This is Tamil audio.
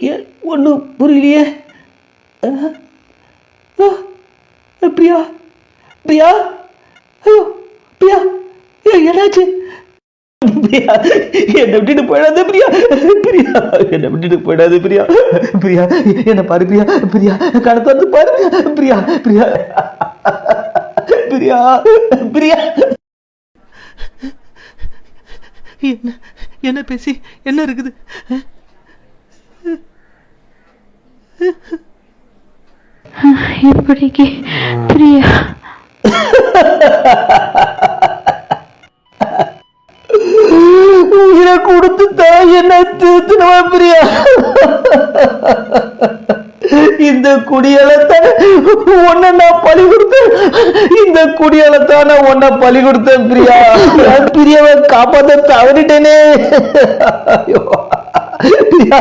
ஏன் ஒன்றும் புரியலையே. ஆ, பிரியா பிரியா ஐயோ பிரியா ஏய், என்னாச்சு? பிரியா என்னை விட்டுட்டு போயிடாத பிரியா. பிரியா என்னை விட்டுட்டு போயிடாத பிரியா. பிரியா என்ன பாரு பிரியா பிரியா கணக்கு வந்து பாரு பிரியா பிரியா பிரியா. பிரியா என்ன என்ன பேசி என்ன இருக்குது? இப்படிக்கு பிரியா. உயிரை கொடுத்து தான் என்ன திருத்தினவா பிரியா? இந்த குடியாலத்தான் உன்னை நான் பழி கொடுத்தேன். இந்த குடியாலத்தான் நான் உன்னை பழி கொடுத்தேன் பிரியா. நான் பிரியாவை காப்பாத்த தவறிட்டேனே. பிரியா